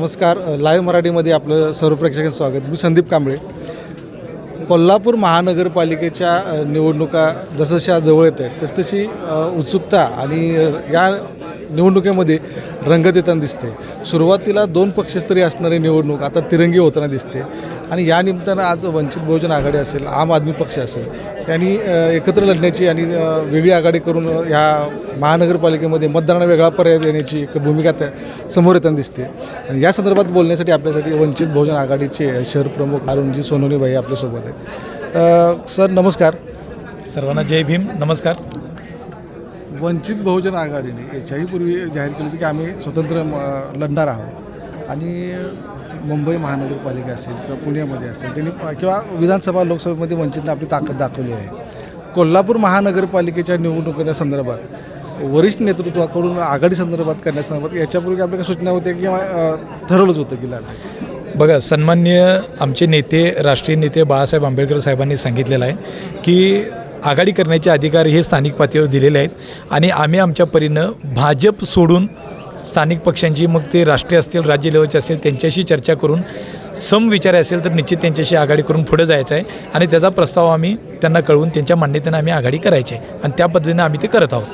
नमस्कार. लाईव्ह मराठीमध्ये आपलं सर्व प्रेक्षकांचं स्वागत. मी संदीप कांबळे. कोल्हापूर महानगरपालिकेच्या निवडणुका जसजशा जवळ येत आहेत तसतशी उत्सुकता आणि या निवडणुकीमध्ये रंगत येताना दिसते. सुरुवातीला दोन पक्षस्तरी असणारी निवडणूक आता तिरंगी होताना दिसते. आणि या निमित्तानं आज वंचित बहुजन आघाडी असेल आम आदमी पक्ष असेल यांनी एकत्र लढण्याची आणि वेगळी आघाडी करून ह्या महानगरपालिकेमध्ये मतदारांना वेगळा पर्याय देण्याची एक भूमिका त्या समोर येताना दिसते. आणि या संदर्भात बोलण्यासाठी आपल्यासाठी वंचित बहुजन आघाडीचे शहर प्रमुख अरुणजी सोनवणे भाई आपल्यासोबत आहेत. सर नमस्कार. सर्वांना जय भीम. नमस्कार. वंचित बहुजन आघाडीने याच्याही पूर्वी जाहीर केली होती की आम्ही स्वतंत्र लढणार आहोत. आणि मुंबई महानगरपालिका असेल किंवा पुण्यामध्ये असेल त्यांनी किंवा विधानसभा लोकसभेमध्ये वंचितने आपली ताकद दाखवली आहे. कोल्हापूर महानगरपालिकेच्या निवडणुकीच्या संदर्भात वरिष्ठ नेतृत्वाकडून आघाडी संदर्भात करण्यासंदर्भात याच्यापूर्वी आपल्या सूचना होत्या किंवा ठरवलंच होतं की लढायचं बघा सन्मान्य आमचे नेते राष्ट्रीय नेते बाळासाहेब आंबेडकर साहेबांनी सांगितलेलं आहे की आघाडी करण्याचे अधिकार हे स्थानिक पातळीवर दिलेले आहेत. आणि आम्ही आमच्या परीनं भाजप सोडून स्थानिक पक्षांची मग ते राष्ट्रीय असतील राज्य लेवलचे असतील त्यांच्याशी चर्चा करून समविचार असेल तर निश्चित त्यांच्याशी आघाडी करून पुढे जायचं आहे. आणि त्याचा प्रस्ताव आम्ही त्यांना कळवून त्यांच्या मान्यतेनं आम्ही आघाडी करायची आहे. आणि त्या पद्धतीनं आम्ही ते करत आहोत.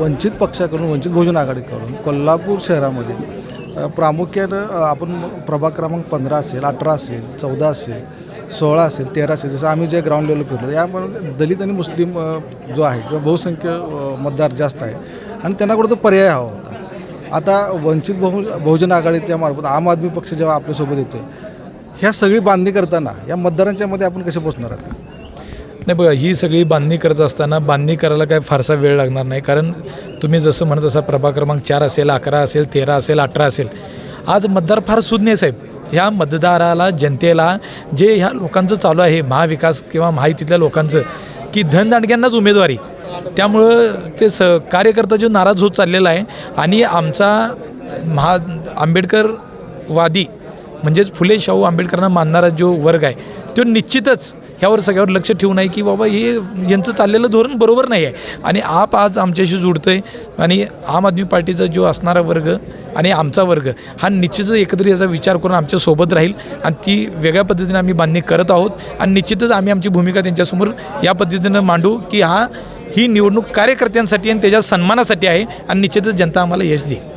वंचित पक्षाकडून वंचित बहुजन आघाडीकडून कोल्हापूर शहरामध्ये प्रामुख्यानं आपण प्रभाग क्रमांक पंधरा असेल अठरा असेल चौदा असेल सोळा असेल तेरा असेल जसं आम्ही जे ग्राउंड लेवल फिरलो यामध्ये दलित आणि मुस्लिम जो आहे किंवा बहुसंख्य मतदार जास्त आहे आणि त्यांना कुठं तो पर्याय हवा होता. आता वंचित बहु बहुजन आघाडीच्या मार्फत आम आदमी पक्ष जेव्हा आपल्यासोबत येतो ह्या सगळी बांधणी करताना या मतदारांच्या मध्ये आपण कसे पोचणार आहात? नाही बघा ही सगळी बांधणी करत असताना बांधणी करायला काय फारसा वेळ लागणार नाही. कारण तुम्ही जसं म्हणत असा प्रभाग क्रमांक चार असेल अकरा असेल तेरा असेल अठरा असेल. आज मतदार फार सुज्ञ साहेब. ह्या मतदाराला जनतेला जे ह्या लोकांचं चालू आहे महाविकास किंवा महायुतीतल्या लोकांचं की धनदांडग्यांनाच उमेदवारी. त्यामुळं ते स कार्यकर्ता जो नाराज होत चाललेला आहे आणि आमचा महा आंबेडकरवादी म्हणजेच फुले शाहू आंबेडकरांना मानणारा जो वर्ग आहे तो निश्चितच ह्यावर सगळ्यावर लक्ष ठेवून आहे की बाबा हे यांचं चाललेलं धोरण बरोबर नाही आहे. आणि आप आज आमच्याशी जुडतं आहे आणि आम आदमी पार्टीचा जो असणारा वर्ग आणि आमचा वर्ग हा निश्चितच एकत्रित याचा विचार करून आमच्यासोबत राहील आणि ती वेगळ्या पद्धतीने आम्ही बांधणी करत आहोत आणि निश्चितच आम्ही आमची भूमिका त्यांच्यासमोर या पद्धतीनं मांडू की हा ही निवडणूक कार्यकर्त्यांसाठी आणि त्याच्या सन्मानासाठी आहे आणि निश्चितच जनता आम्हाला यश देईल.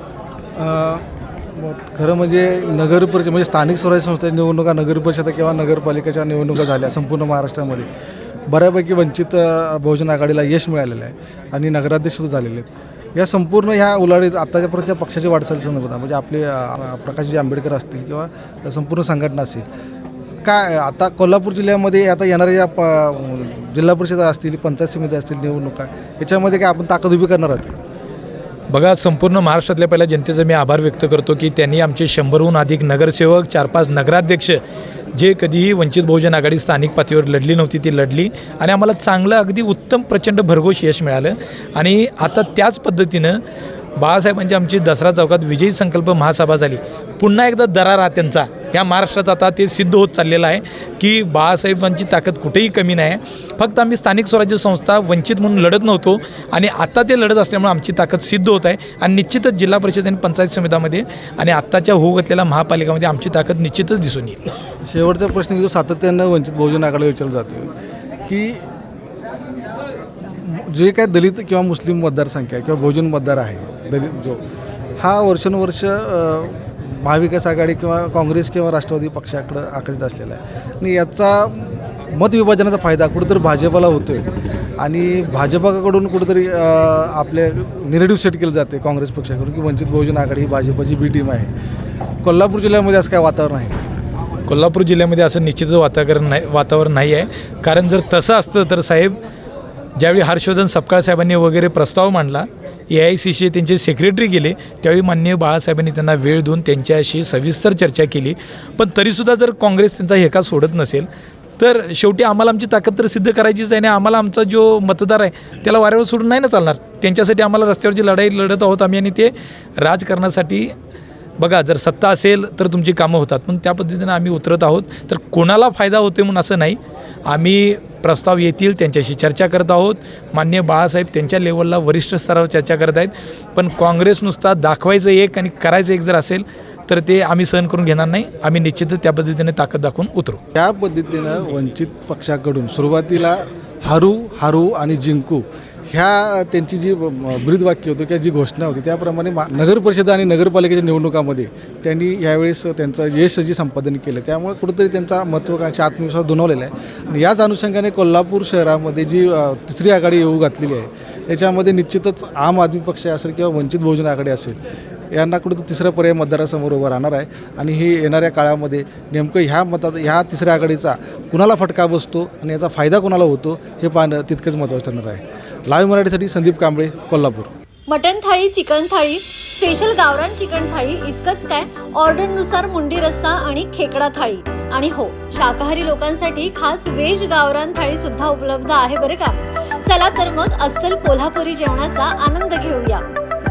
खरं म्हणजे नगर परिषद म्हणजे स्थानिक स्वराज्य संस्थेच्या निवडणुका नगरपरिषद किंवा नगरपालिकेच्या निवडणुका झाल्या संपूर्ण महाराष्ट्रामध्ये. बऱ्यापैकी वंचित बहुजन आघाडीला यश मिळालेलं आहे आणि नगराध्यक्ष सुद्धा झालेले आहेत. या संपूर्ण ह्या उलाढीत आत्ताच्यापर्यंतच्या पक्षाची वाटचाल संदर्भात म्हणजे आपले प्रकाशजी आंबेडकर असतील किंवा संपूर्ण संघटना असेल काय आता कोल्हापूर जिल्ह्यामध्ये आता येणाऱ्या या प जिल्हा परिषद असतील पंचायत समिती असतील निवडणुका याच्यामध्ये काय आपण ताकद उभी करणार आहोत? बघा संपूर्ण महाराष्ट्रातल्या पहिल्या जनतेचा मी आभार व्यक्त करतो की त्यांनी आमचे शंभरहून अधिक नगरसेवक चार पाच नगराध्यक्ष जे कधीही वंचित बहुजन आघाडी स्थानिक पातळीवर लढली नव्हती ती लढली. आणि आम्हाला चांगलं अगदी उत्तम प्रचंड भरघोष यश मिळालं. आणि आता त्याच पद्धतीनं बाळासाहेबांची आमची दसरा चौकात विजयी संकल्प महासभा झाली. पुन्हा एकदा दरारा त्यांचा. ह्या महाराष्ट्रात आता ते सिद्ध होत चाललेलं आहे की बाळासाहेबांची ताकद कुठेही कमी नाही आहे. फक्त आम्ही स्थानिक स्वराज्य संस्था वंचित म्हणून लढत नव्हतो आणि आता ते लढत असल्यामुळे आमची ताकद सिद्ध होत आहे आणि निश्चितच जिल्हा परिषद आणि पंचायत समितीमध्ये आणि आत्ताच्या होऊ घातलेल्या महापालिकामध्ये आमची ताकद निश्चितच दिसून येईल. शेवटचा प्रश्न जो सातत्यानं वंचित बहुजन आघाडीला विचारला जातो की जे काय दलित किंवा मुस्लिम मतदारसंख्या आहे किंवा बहुजन मतदार आहे दलित जो हा वर्षानुवर्ष महाविकास आघाडी किंवा काँग्रेस किंवा राष्ट्रवादी पक्षाकडं आकर्षित असलेला आहे. आणि याचा मतविभाजनाचा फायदा कुठेतरी भाजपला होतो आहे आणि भाजपाकडून कुठेतरी आपले निगेटिव्ह सेट केलं जाते काँग्रेस पक्षाकडून की वंचित बहुजन आघाडी ही भाजपाची बी टीम आहे. कोल्हापूर जिल्ह्यामध्ये असं काय वातावरण आहे? कोल्हापूर जिल्ह्यामध्ये असं निश्चितच वातावरण नाही वातावरण नाही आहे. कारण जर तसं असतं तर साहेब ज्यावेळी हर्षवर्धन सपकाळ साहेबांनी वगैरे प्रस्ताव मांडला ए आय सी सी त्यांचे सेक्रेटरी गेले. त्यावेळी माननीय बाळासाहेबांनी त्यांना वेळ देऊन त्यांच्याशी सविस्तर चर्चा केली. पण तरीसुद्धा जर काँग्रेस त्यांचा हेका सोडत नसेल तर शेवटी आम्हाला आमची ताकद तर सिद्ध करायचीच आहे आणि आम्हाला आमचा जो मतदार आहे त्याला वाऱ्यावर सोडून नाही ना चालणार? त्यांच्यासाठी आम्हाला रस्त्यावरची लढाई लढत आहोत आम्ही आणि ते राजकारणासाठी बघा जर सत्ता असेल तर तुमची कामं होतात. पण त्या पद्धतीनं आम्ही उतरत आहोत. तर कोणाला फायदा होते म्हणून असं नाही. आम्ही प्रस्ताव येतील त्यांच्याशी चर्चा करत आहोत. मान्य बाळासाहेब त्यांच्या लेवलला वरिष्ठ स्तरावर चर्चा करत आहेत. पण काँग्रेस नुसता दाखवायचं एक आणि करायचं एक जर असेल तर ते आम्ही सहन करून घेणार नाही. आम्ही निश्चितच त्या पद्धतीने ताकद दाखवून उतरू. त्या पद्धतीनं वंचित पक्षाकडून सुरुवातीला हारू हारू आणि जिंकू ह्या त्यांची जी ब्रीदवाक्य होतं किंवा जी घोषणा होती त्याप्रमाणे मा नगर परिषद आणि नगरपालिकेच्या निवडणुकामध्ये त्यांनी यावेळेस त्यांचं यश जी संपादन केलं त्यामुळे कुठंतरी त्यांचा महत्त्वाकांक्षा आत्मविश्वास दुणवलेला आहे. आणि याच अनुषंगाने कोल्हापूर शहरामध्ये जी तिसरी आघाडी येऊ घातलेली आहे त्याच्यामध्ये निश्चितच आम आदमी पक्ष असेल किंवा वंचित बहुजन आघाडी असेल यांना कुठं तिसरा पर्याय मतदारासमोर उभा राहणार आहे. आणि हे येणाऱ्या काळामध्ये नेमकं ह्या मतात ह्या तिसऱ्या आघाडीचा कुणाला फटका बसतो आणि याचा फायदा कुणाला होतो हे पाहणं तितकंच महत्त्वाचं ठरणार आहे. लाईव्ह मराठीसाठी Sandeep Kamble Kolhapur. Mutton thali chicken thali special गावरान चिकन थाळी इतकंच काय? ऑर्डरनुसार मुंडी रस्सा आणि खेकडा थाळी. आणि हो शाकाहारी लोकांसाठी खास वेज गावरान थाळी सुद्धा उपलब्ध आहे बरं का? चला तर मग अस्सल कोल्हापुरी जेवणाचा आनंद घेऊया.